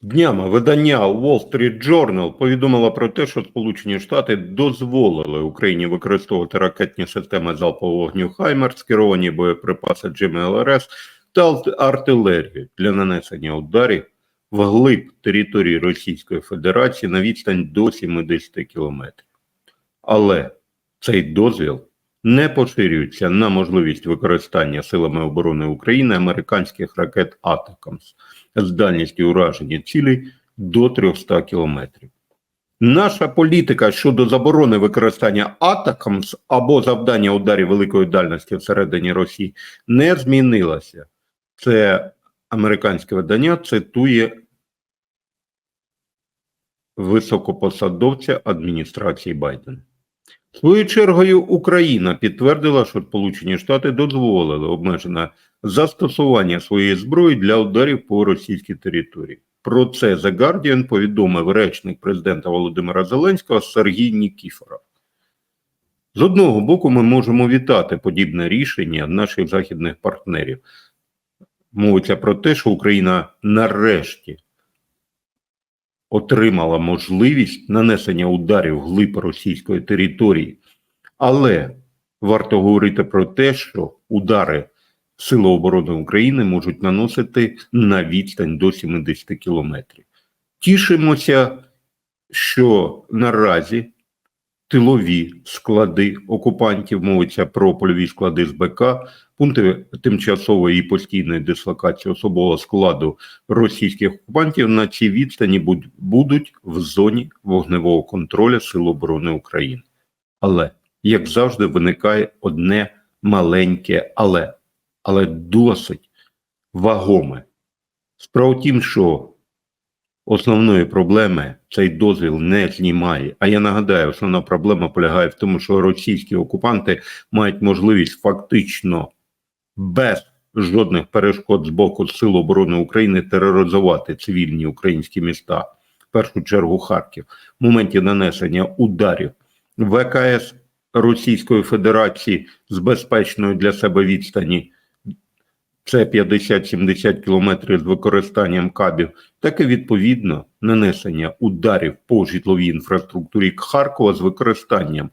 Днями видання Wall Street Journal повідомило про те, що Сполучені Штати дозволили Україні використовувати ракетні системи залпового вогню Хаймерс, керовані боєприпаси GMLRS та артилерію для нанесення ударів вглиб території Російської Федерації на відстань до 70 кілометрів. Але цей дозвіл не поширюється на можливість використання силами оборони України американських ракет Атакамс з дальністю ураження цілей до 300 кілометрів. Наша політика щодо заборони використання Атакамс або завдання ударів великої дальності всередині Росії не змінилася. Це американське видання цитує високопосадовця адміністрації Байдена. Своєю чергою Україна підтвердила, що Сполучені Штати дозволили обмежене застосування своєї зброї для ударів по російській території. Про це The Guardian повідомив речник президента Володимира Зеленського Сергій Нікіфоров. З одного боку, ми можемо вітати подібне рішення наших західних партнерів. Мовиться про те, що Україна нарешті отримала можливість нанесення ударів глиб російської території. Але варто говорити про те, що удари Сили оборони України можуть наносити на відстань до 70 кілометрів. Тішимося, що наразі тилові склади окупантів, мовиться про польові склади з БК, пункти тимчасової і постійної дислокації особового складу російських окупантів на цій відстані будуть в зоні вогневого контролю Сил оборони України. Але, як завжди, виникає одне маленьке але, але досить вагоме. Справа в тім, що основної проблеми цей дозвіл не знімає. А я нагадаю, основна проблема полягає в тому, що російські окупанти мають можливість фактично без жодних перешкод з боку Сил оборони України тероризувати цивільні українські міста, в першу чергу Харків, в моменті нанесення ударів ВКС Російської Федерації з безпечної для себе відстані. Це 50-70 кілометрів з використанням кабів, так і відповідно нанесення ударів по житловій інфраструктурі Харкова з використанням е,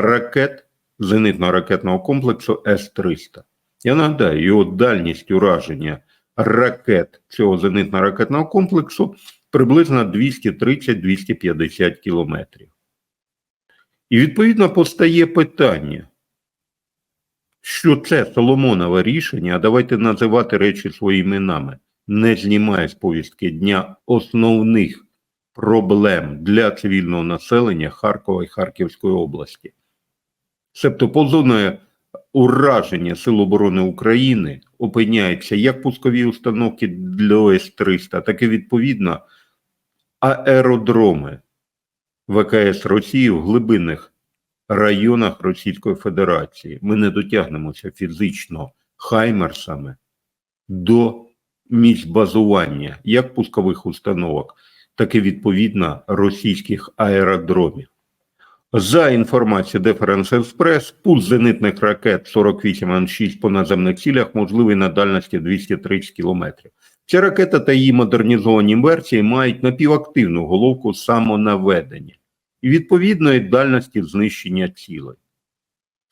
ракет зенитно-ракетного комплексу С-300. Я нагадаю, його дальність ураження ракет цього зенитно-ракетного комплексу приблизно 230-250 кілометрів. І відповідно постає питання, що це Соломонове рішення, а давайте називати речі своїми іменами, не знімає з повістки дня основних проблем для цивільного населення Харкова і Харківської області. Себто по зоні ураження Сил оборони України опиняються як пускові установки для С-300, так і відповідно аеродроми ВКС Росії в глибинних районах Російської Федерації. Ми не дотягнемося фізично хаймерсами до місць базування як пускових установок, так і відповідно російських аеродромів. За інформацією Deference Express, пуск зенитних ракет 48 Ан-6 по наземних цілях можливий на дальності 230 км. Ця ракета та її модернізовані версії мають напівактивну головку самонаведення і відповідної дальності знищення цілей.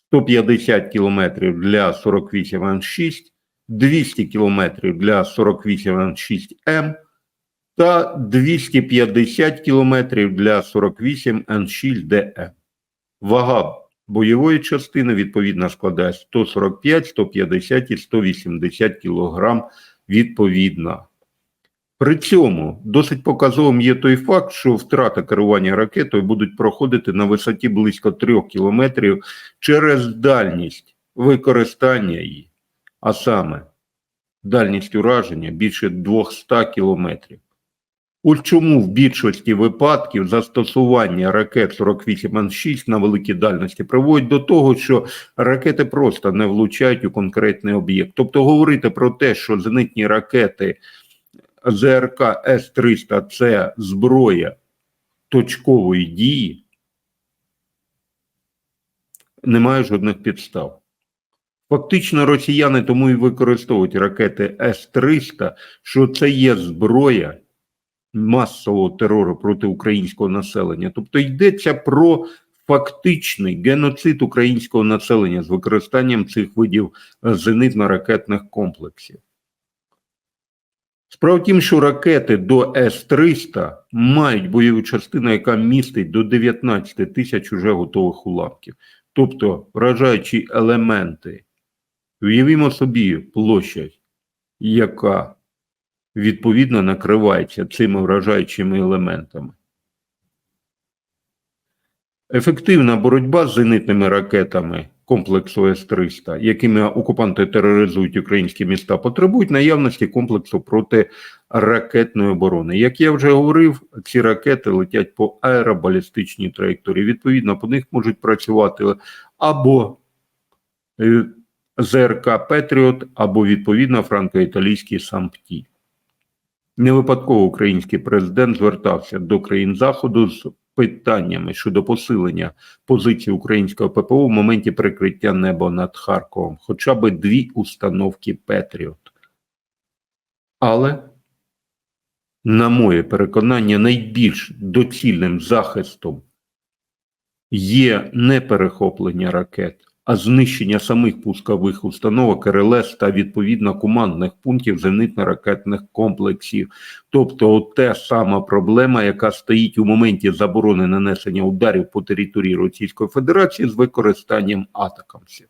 150 км для 48 Ан-6, 200 км для 48 Ан-6М та 250 км для 48 Н6ДМ. Вага бойової частини відповідно складає 145, 150 і 180 кг відповідно. При цьому досить показовим є той факт, що втрата керування ракетою будуть проходити на висоті близько 3 кілометрів через дальність використання її, а саме дальність ураження більше 200 кілометрів. Ось чому в більшості випадків застосування ракет 48 Ан-6 на великій дальності приводить до того, що ракети просто не влучають у конкретний об'єкт. Тобто говорити про те, що зенитні ракети ЗРК С-300 це зброя точкової дії, немає жодних підстав. Фактично, росіяни тому і використовують ракети С-300, що це є зброя масового терору проти українського населення. Тобто йдеться про фактичний геноцид українського населення з використанням цих видів зенитно-ракетних комплексів. Справа в тім, що ракети до С-300 мають бойову частину, яка містить до 19 тисяч уже готових уламків. Тобто вражаючі елементи. Уявімо собі площадь, яка відповідно накривається цими вражаючими елементами. Ефективна боротьба з зенитними ракетами комплексу С-300, якими окупанти тероризують українські міста, потребують наявності комплексу протиракетної оборони. Як я вже говорив, ці ракети летять по аеробалістичній траєкторії. Відповідно, по них можуть працювати або е, ЗРК Петріот, або відповідно франко-італійський САМПТІ. Не випадково український президент звертався до країн Заходу з питаннями щодо посилення позиції українського ППО в моменті прикриття неба над Харковом, хоча б дві установки Петріот. Але, на моє переконання, найбільш доцільним захистом є не перехоплення ракет, а знищення самих пускових установок РЛС та відповідно командних пунктів зенитно-ракетних комплексів. Тобто, от те сама проблема, яка стоїть у моменті заборони нанесення ударів по території Російської Федерації з використанням атакамсів.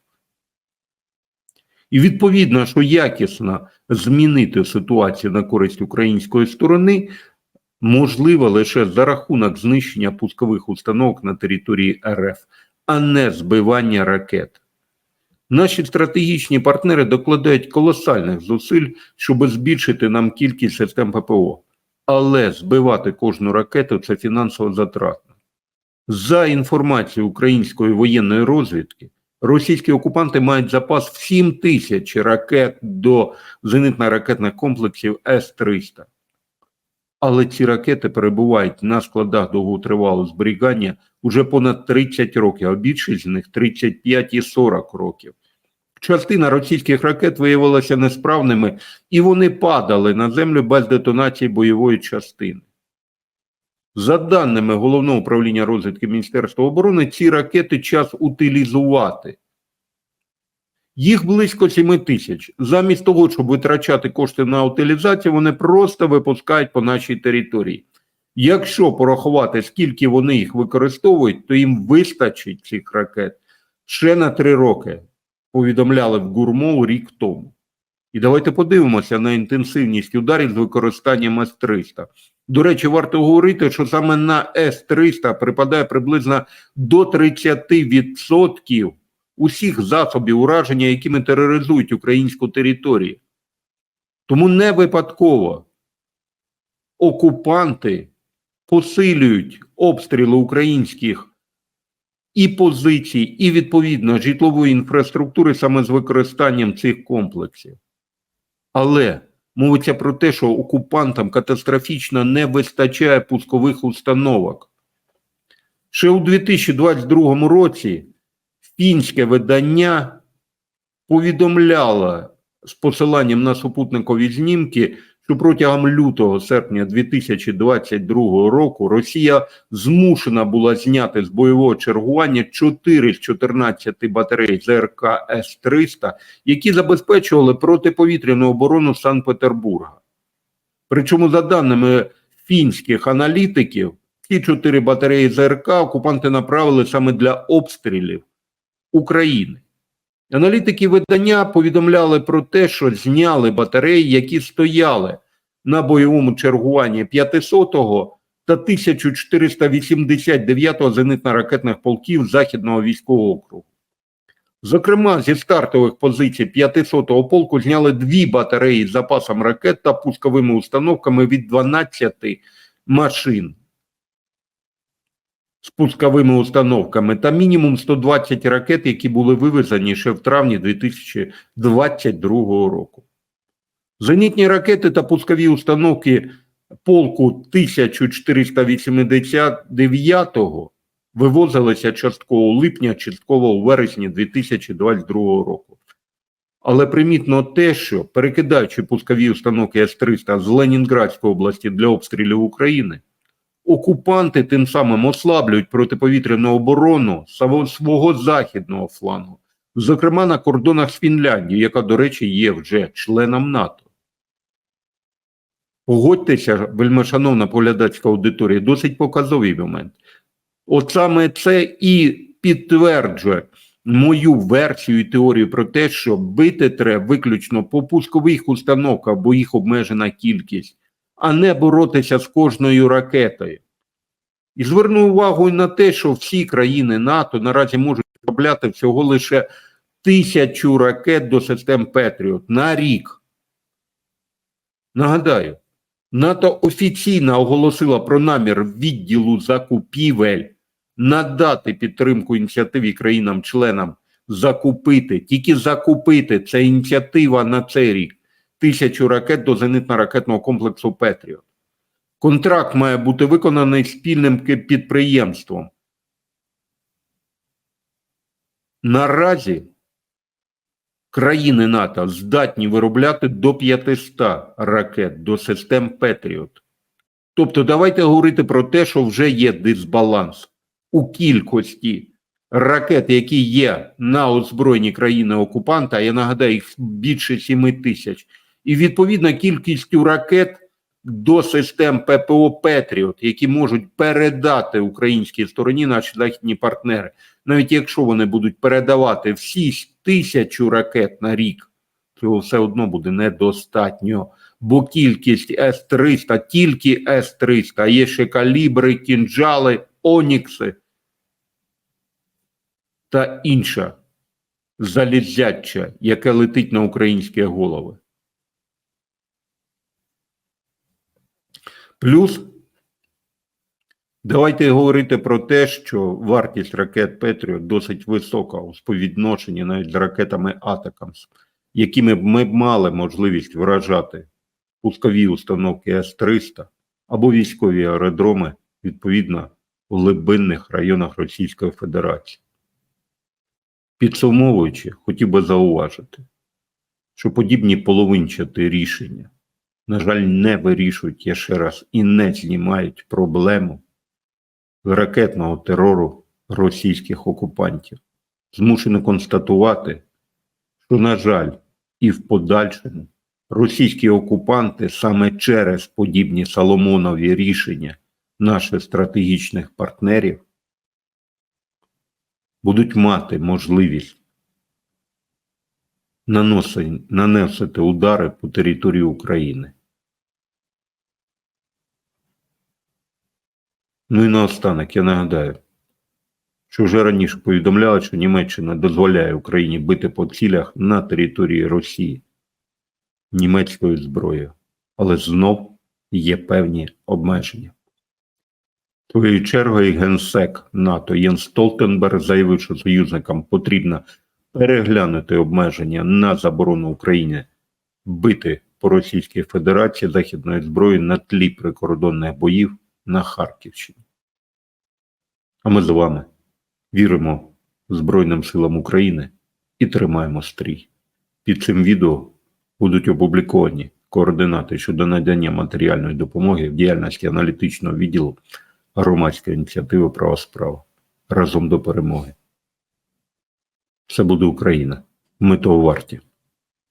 І відповідно, що якісно змінити ситуацію на користь української сторони можливо лише за рахунок знищення пускових установок на території РФ а не збивання ракет. Наші стратегічні партнери докладають колосальних зусиль, щоб збільшити нам кількість систем ППО, але збивати кожну ракету це фінансово затратно. За інформацією української воєнної розвідки, російські окупанти мають запас в 7 тисяч ракет до зенитно-ракетних комплексів С-300. Але ці ракети перебувають на складах довготривалого зберігання уже понад 30 років, а більшість з них 35 і 40 років. Частина російських ракет виявилася несправними, і вони падали на землю без детонації бойової частини. За даними Головного управління розвідки Міністерства оборони, ці ракети час утилізувати. Їх близько 7 тисяч. Замість того, щоб витрачати кошти на утилізацію, вони просто випускають по нашій території. Якщо порахувати, скільки вони їх використовують, то їм вистачить цих ракет ще на 3 роки. Повідомляли в Гурмову рік тому. І давайте подивимося на інтенсивність ударів з використанням С-300. До речі, варто говорити, що саме на С-300 припадає приблизно до 30% усіх засобів ураження, якими тероризують українську територію. Тому не випадково окупанти посилюють обстріли українських і позицій, і відповідно житлової інфраструктури саме з використанням цих комплексів. Але мовиться про те, що окупантам катастрофічно не вистачає пускових установок. Ще у 2022 році фінське видання повідомляло з посиланням на супутникові знімки, що протягом лютого серпня 2022 року Росія змушена була зняти з бойового чергування 4 з 14 батарей ЗРК С-300, які забезпечували протиповітряну оборону Санкт-Петербурга. Причому, за даними фінських аналітиків, ці чотири батареї ЗРК окупанти направили саме для обстрілів України. Аналітики видання повідомляли про те, що зняли батареї, які стояли на бойовому чергуванні 500-го та 1489-го зенитно-ракетних полків Західного військового округу. Зокрема, зі стартових позицій 500-го полку зняли дві батареї з запасом ракет та пусковими установками від 12 машин з пусковими установками та мінімум 120 ракет, які були вивезені ще в травні 2022 року. Зенітні ракети та пускові установки полку 1489 вивозилися частково липня, частково у вересні 2022 року. Але примітно те, що перекидаючи пускові установки С-300 з Ленінградської області для обстрілів України, окупанти тим самим ослаблюють протиповітряну оборону свого західного флангу, зокрема на кордонах з Фінляндією, яка, до речі, є вже членом НАТО. Погодьтеся, вельмишановна поглядацька аудиторія, досить показовий момент. От саме це і підтверджує мою версію і теорію про те, що бити треба виключно по пускових установках, бо їх обмежена кількість, а не боротися з кожною ракетою. І зверну увагу на те, що всі країни НАТО наразі можуть виробляти всього лише тисячу ракет до систем Петріот на рік. Нагадаю, НАТО офіційно оголосила про намір відділу закупівель надати підтримку ініціативі країнам-членам закупити, тільки закупити це ініціатива на цей рік тисячу ракет до зенитно-ракетного комплексу Петріот. Контракт має бути виконаний спільним підприємством. Наразі країни НАТО здатні виробляти до 500 ракет до систем Петріот. Тобто, давайте говорити про те, що вже є дисбаланс у кількості ракет, які є на озброєнні країни окупанта. Я нагадаю, їх більше 7 тисяч, і відповідно кількістю ракет до систем ППО Петріот, які можуть передати українській стороні наші західні партнери, навіть якщо вони будуть передавати всі тисячу ракет на рік, цього все одно буде недостатньо. Бо кількість С-300, тільки С-300, а є ще калібри, кінжали, онікси та інша залізяча, яке летить на українські голови. Плюс давайте говорити про те, що вартість ракет Петріот досить висока у співвідношенні навіть з ракетами Атакамс, якими ми б мали можливість вражати пускові установки С-300 або військові аеродроми відповідно у глибинних районах Російської Федерації. Підсумовуючи, хотів би зауважити, що подібні половинчаті рішення, на жаль, не вирішують, я ще раз, і не знімають проблему ракетного терору російських окупантів. Змушено констатувати, що, на жаль, і в подальшому російські окупанти саме через подібні Соломонові рішення наших стратегічних партнерів будуть мати можливість наносити, удари по території України. Ну і наостанок я нагадаю, що вже раніше повідомляли, що Німеччина дозволяє Україні бити по цілях на території Росії німецькою зброєю, але знов є певні обмеження. Своєю чергою генсек НАТО Єн Столтенберг заявив, що союзникам потрібно переглянути обмеження на заборону України бити по Російській Федерації західної зброї на тлі прикордонних боїв на Харківщині. А ми з вами віримо Збройним силам України і тримаємо стрій. Під цим відео будуть опубліковані координати щодо надання матеріальної допомоги в діяльності аналітичного відділу громадської ініціативи права справа разом до перемоги. Все буде Україна. Ми того варті.